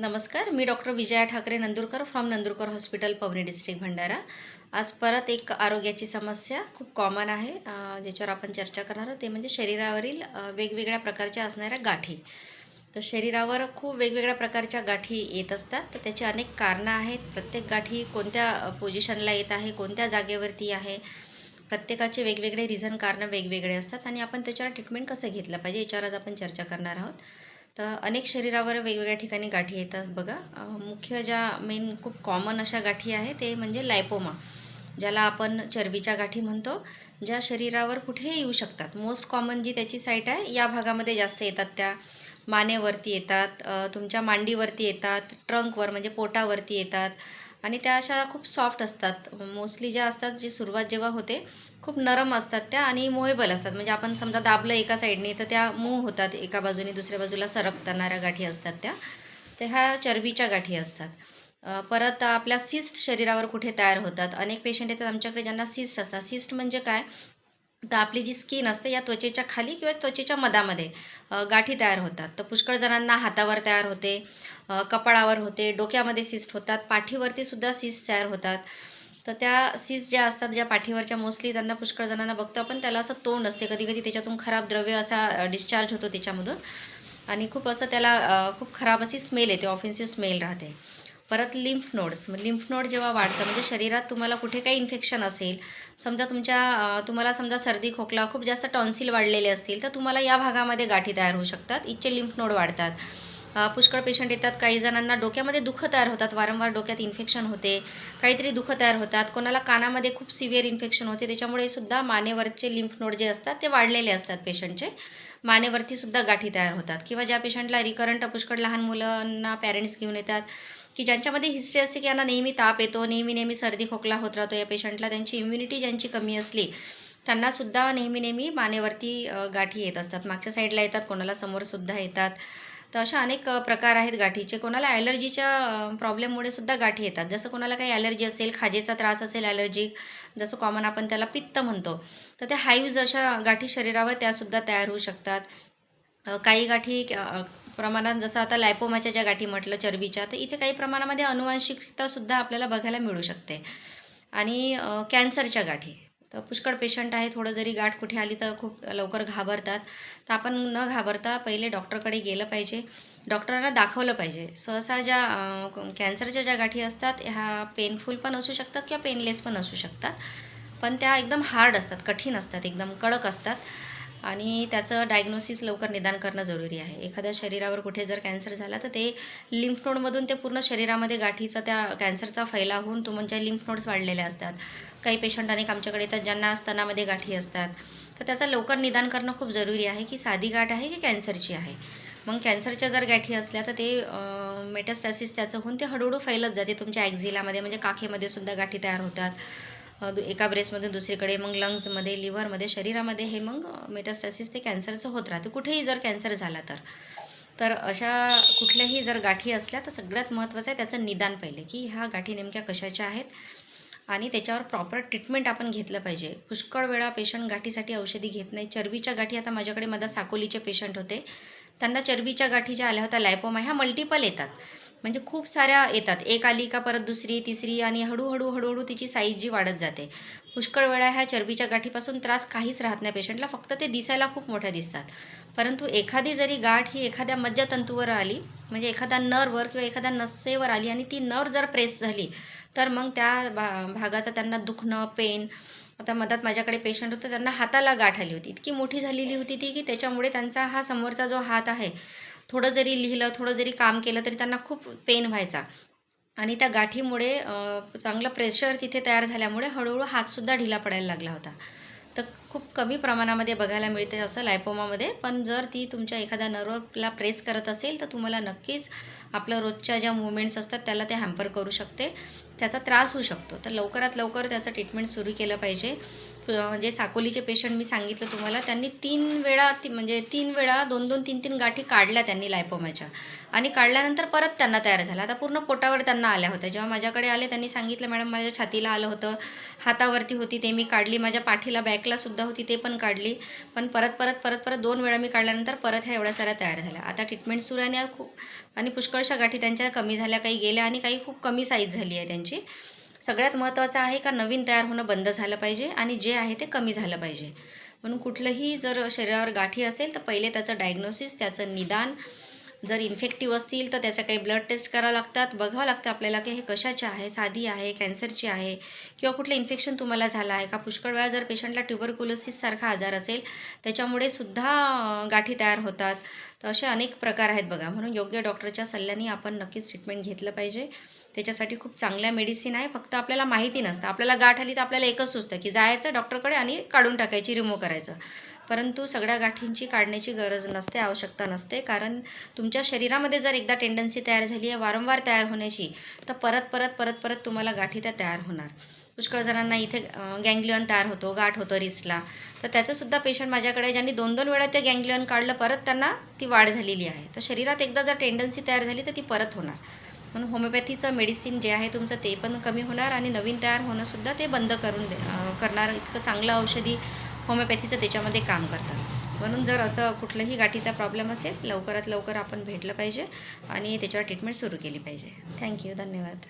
नमस्कार मी doctor Vijaya Thackeray Nandurkar from Nandurkar hospital Pauni district Bhandara. आज परत एक आरोग्याची समस्या खूप कॉमन आहे ज्याच्यावर आपण चर्चा करणार आहोत. ते म्हणजे शरीरावरील वेगवेगळ्या प्रकारच्या असणाऱ्या गाठी. तर शरीरावर खूप वेगवेगळ्या प्रकारच्या गाठी येत असतात. तर त्याची अनेक कारणं आहेत. प्रत्येक गाठी कोणत्या पोझिशनला येत आहे कोणत्या जागेवरती आहे? प्रत्येकाचे वेगवेगळे रिझन कारणं वेगवेगळे असतात. आणि आपण त्याच्यावर ट्रीटमेंट कसं घेतलं पाहिजे याच्यावर आज आपण चर्चा करणार आहोत. तर अनेक शरीरावर वेगवेगळ्या ठिकाणी गाठी येतात बघा. मुख्य ज्या मेन खूप कॉमन अशा गाठी आहे ते म्हणजे लायपोमा ज्याला आपण चरबीच्या गाठी म्हणतो ज्या शरीरावर कुठेही येऊ शकतात. मोस्ट कॉमन जी त्याची साईट आहे या भागामध्ये जास्त येतात त्या. मानेवरती येतात तुमच्या मांडीवरती येतात ट्रंकवर म्हणजे पोटावरती येतात आणि त्या अशा खूप सॉफ्ट असतात. मोस्टली ज्या असतात जी सुरुवात जेव्हा होते खूप नरम असतात त्या आणि मोहेबल असतात. म्हणजे आपण समजा दाबलं एका साईडने तर त्या मूव होतात. एका बाजूने दुसऱ्या बाजूला सरकतानाऱ्या गाठी असतात त्या. तर ह्या चरबीच्या गाठी असतात. परत आपल्या सिस्ट शरीरावर कुठे तयार होतात? अनेक पेशंट येतात आमच्याकडे ज्यांना सिस्ट असतात. सिस्ट म्हणजे काय? तर आपली जी स्किन असते या त्वचेच्या खाली किंवा त्वचेच्या मधामध्ये गाठी तयार होतात. तर पुष्कळ जणांना हातावर तयार होते कपाळावर होते डोक्यामध्ये सिस्ट होतात पाठीवरती सुद्धा सिस्ट तयार होतात. तर त्या सिस्ट ज्या असतात ज्या पाठीवरच्या मोस्टली त्यांना पुष्कळ जणांना बघतो आपण त्याला असं तोंड असते. कधी कधी त्याच्यातून खराब द्रव्य असा डिस्चार्ज होतो त्याच्यामधून. आणि खूप असं त्याला खूप खराब अशी स्मेल येते ऑफेन्सिव्ह स्मेल राहते. परत लिम्फ नोड्स लिम्फ नोड जेव्हा वाढतं म्हणजे शरीरात तुम्हाला कुठे काही इन्फेक्शन असेल समजा तुमच्या तुम्हाला समजा सर्दी खोकला खूप जास्त टॉन्सिल वाढलेले असतील तर तुम्हाला या भागामध्ये गाठी तयार होऊ शकतात. इथचे लिम्फ नोड वाढतात. पुष्कळ पेशंट येतात. काही जणांना डोक्यामध्ये दुःख तयार होतात. वारंवार डोक्यात इन्फेक्शन होते. काहीतरी दुःख तयार होतात. कोणाला कानामध्ये खूप सिव्हिअर इन्फेक्शन होते. त्याच्यामुळे सुद्धा मानेवरचे लिम्फ नोड जे असतात ते वाढलेले असतात पेशंटचे मानेवरती सुद्धा गाठी तयार होतात. किंवा ज्या पेशंटला रिकरंट पुष्कळ लहान मुलांना पॅरेंट्स घेऊन येतात की ज्यांच्यामध्ये हिस्ट्री असते की यांना नेहमी ताप येतो नेहमी नेहमी सर्दी खोकला होत राहतो या पेशंटला त्यांची इम्युनिटी ज्यांची कमी असली त्यांनासुद्धा नेहमी नेहमी मानेवरती गाठी येत असतात. मागच्या साईडला येतात कोणाला समोरसुद्धा येतात. तर अशा अनेक प्रकार आहेत गाठीचे. कोणाला ॲलर्जीच्या प्रॉब्लेममुळे सुद्धा गाठी येतात. जसं कोणाला काही ॲलर्जी असेल खाजेचा त्रास असेल ॲलर्जी जसं कॉमन आपण त्याला पित्त म्हणतो तर त्या हाईव्ज अशा गाठी शरीरावर त्यासुद्धा तयार होऊ शकतात. काही गाठी प्रमाणात जसं आता लायपोमाच्या ज्या गाठी म्हटलं चरबीच्या तर इथे काही प्रमाणामध्ये अनुवांशिकतासुद्धा आपल्याला बघायला मिळू शकते. आणि कॅन्सरच्या गाठी. तर पुष्कळ पेशंट आहे. थोडं जरी गाठ कुठे आली तर खूप लवकर घाबरतात. तर आपण न घाबरता पहिले डॉक्टरकडे गेलं पाहिजे. डॉक्टरांना दाखवलं पाहिजे. सहसा ज्या कॅन्सरच्या ज्या गाठी असतात ह्या पेनफुल पण असू शकतात किंवा पेनलेस पण असू शकतात. पण त्या एकदम हार्ड असतात कठीण असतात एकदम कडक असतात. आणि त्याचं डायग्नोसिस लवकर निदान करणं जरुरी आहे. एखाद्या शरीरावर कुठे जर कॅन्सर झाला तर ते लिम्फनोडमधून ते पूर्ण शरीरामध्ये गाठीचा त्या कॅन्सरचा फैलाव होऊन तुमच्या लिम्फ नोड्स वाढलेले असतात. काही पेशंट अनेक आमच्याकडे येतात ज्यांना स्तनामध्ये गाठी असतात. तर त्याचं लवकर निदान करणं खूप जरुरी आहे की साधी गाठ आहे की कॅन्सरची आहे? मग कॅन्सरच्या जर गाठी असल्या तर ते मेटास्टॅसिस त्याचं होऊन ते हळूहळू फैलत जाते. तुमच्या ॲक्झिलामध्ये म्हणजे काखेमध्ये सुद्धा गाठी तयार होतात. दु- एका ब्रेसमधून दुसरीकडे मग लंग्समध्ये लिव्हरमध्ये शरीरामध्ये हे मग मेटास्टॅसिस ते कॅन्सरचं होत राहते. कुठेही जर कॅन्सर झाला तर. तर अशा कुठल्याही जर गाठी असल्या तर सगळ्यात महत्त्वाचं आहे त्याचं निदान पहिले की ह्या गाठी नेमक्या कशाच्या आहेत? आणि त्याच्यावर प्रॉपर ट्रीटमेंट आपण घेतलं पाहिजे. पुष्कळ वेळा पेशंट गाठीसाठी औषधी घेत नाही. चरबीच्या गाठी आता माझ्याकडे मधा साकोलीचे पेशंट होते. त्यांना चरबीच्या गाठी ज्या आल्या होत्या लायपोमा ह्या मल्टिपल येतात. म्हणजे खूप साऱ्या येतात. एक आली का परत दुसरी तिसरी आणि हळूहळू हळूहळू तिची साईज जी वाढत जाते. पुष्कळ वेळा ह्या चरबीच्या गाठीपासून त्रास काहीच राहत नाही पेशंटला फक्त ते दिसायला खूप मोठ्या दिसतात. परंतु एखादी जरी गाठ ही एखाद्या मज्जातंतूवर आली म्हणजे एखाद्या नरवर किंवा एखाद्या नसेवर आली आणि ती नर जर प्रेस झाली तर मग त्या भा भागाचं त्यांना दुखणं पेन आता मधात माझ्याकडे पेशंट होतं त्यांना हाताला गाठ आली होती. इतकी मोठी झालेली होती ती की त्याच्यामुळे त्यांचा हा समोरचा जो हात आहे थोडं जरी लिहिलं थोडं जरी काम केलं तरी त्यांना खूप पेन व्हायचा. आणि त्या गाठीमुळे चांगलं प्रेशर तिथे तयार झाल्यामुळे हळूहळू हातसुद्धा ढिला पडायला लागला होता. तर खूप कमी प्रमाणामध्ये बघायला मिळते असं लायपोमामध्ये पण जर ती तुमच्या एखाद्या नर्वला प्रेस करत असेल तर तुम्हाला नक्कीच आपलं रोजच्या ज्या मुवमेंट्स असतात त्याला ते हॅम्पर करू शकते. त्याचा त्रास होऊ शकतो. तर लवकरात लवकर त्याचं ट्रीटमेंट सुरू केलं पाहिजे. जे साकोलीचे पेशंट मी सांगितलं तुम्हाला त्यांनी तीन वेळा ती म्हणजे तीन वेळा दोन दोन तीन तीन गाठी काढल्या त्यांनी लायपोमाच्या आणि काढल्यानंतर परत त्यांना तयार झाला. आता पूर्ण पोटावर त्यांना आल्या होत्या. जेव्हा माझ्याकडे आले त्यांनी सांगितलं मॅडम माझ्या छातीला आलं होतं. हातावरती होती ते. मी काढली. माझ्या पाठीला बॅकला सुद्धा होती ते पण काढली. पण परत परत परत परत दोन वेळा मी काढल्यानंतर परत ह्या एवढ्या साऱ्या तयार झाल्या. आता ट्रीटमेंट सुरू आहे आणि खूप आणि पुष्कळशा गाठी त्यांच्या कमी झाल्या काही गेल्या आणि काही खूप कमी साईज झाली आहे त्यांची. सगळ्यात महत्त्वाचं आहे का नवीन तयार होणं बंद झालं पाहिजे आणि जे आहे ते कमी झालं पाहिजे. म्हणून कुठलंही जर शरीरावर गाठी असेल तर पहिले त्याचं डायग्नोसिस त्याचं निदान जर इन्फेक्टिव्ह असतील तर त्याचं काही ब्लड टेस्ट करावं लागतात. बघावं लागतं आपल्याला की हे कशाचे आहे साधी आहे कॅन्सरची आहे किंवा कुठलं इन्फेक्शन तुम्हाला झालं आहे. का पुष्कळ वेळा जर पेशंटला ट्युबरक्युलोसिससारखा आजार असेल त्याच्यामुळे सुद्धा गाठी तयार होतात. तर असे अनेक प्रकार आहेत बघा. म्हणून योग्य डॉक्टरच्या सल्ल्याने आपण नक्कीच ट्रीटमेंट घेतलं पाहिजे. त्याच्यासाठी खूप चांगल्या मेडिसिन आहे. फक्त आपल्याला माहिती नसतं. आपल्याला गाठ आली तर आपल्याला एकच सुचतं की जायचं डॉक्टरकडे आणि काढून टाकायची रिमूव्ह करायचं. परंतु सगळ्या गाठींची काढण्याची गरज नसते आवश्यकता नसते. कारण तुमच्या शरीरामध्ये जर एकदा टेंडन्सी तयार झाली आहे वारंवार तयार होण्याची तर परत परत परत परत तुम्हाला गाठी त्या तयार होणार. पुष्कळ जणांना इथे गँग्लियन तयार होतो गाठ होतं रिसला तर त्याचंसुद्धा पेशंट माझ्याकडे ज्यांनी दोन दोन वेळा ते गँग्लियन काढलं परत त्यांना ती वाढ झालेली आहे. तर शरीरात एकदा जर टेंडन्सी तयार झाली तर ती परत होणार. म्हणून होमिओपॅथीचं मेडिसिन जे आहे तुमचं ते पण कमी होणार आणि नवीन तयार होणंसुद्धा ते बंद करून दे करणार. इतकं चांगलं औषधी होमिओपॅथीचं त्याच्यामध्ये काम करतात. म्हणून जर असं कुठलंही गाठीचा प्रॉब्लेम असेल लवकरात लवकर आपण भेटलं पाहिजे आणि त्याच्यावर ट्रीटमेंट सुरू केली पाहिजे. थँक्यू धन्यवाद.